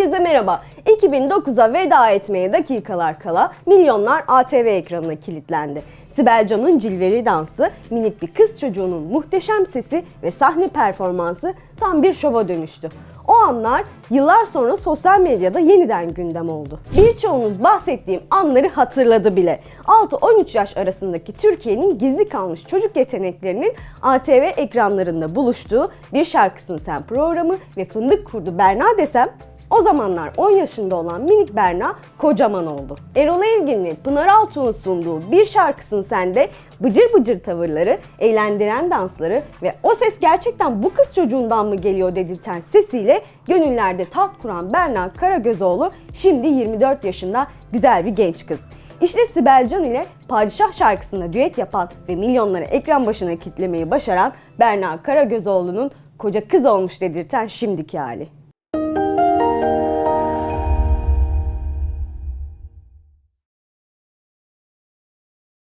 Herkese merhaba. 2009'a veda etmeye dakikalar kala milyonlar ATV ekranına kilitlendi. Sibel Can'ın cilveli dansı, minik bir kız çocuğunun muhteşem sesi ve sahne performansı tam bir şova dönüştü. O anlar yıllar sonra sosyal medyada yeniden gündem oldu. Birçoğunuz bahsettiğim anları hatırladı bile. 6-13 yaş arasındaki Türkiye'nin gizli kalmış çocuk yeteneklerinin ATV ekranlarında buluştuğu Bir Şarkısın Sen programı ve Fındık Kurdu Berna desem o zamanlar 10 yaşında olan minik Berna kocaman oldu. Erol Evgin ve Pınar Altuğ'un sunduğu Bir Şarkısın Sen'de bıcır bıcır tavırları, eğlendiren dansları ve o ses gerçekten bu kız çocuğundan mı geliyor dedirten sesiyle gönüllerde taht kuran Berna Karagözoğlu şimdi 24 yaşında güzel bir genç kız. İşte Sibel Can ile Padişah şarkısında düet yapan ve milyonları ekran başına kitlemeyi başaran Berna Karagözoğlu'nun koca kız olmuş dedirten şimdiki hali.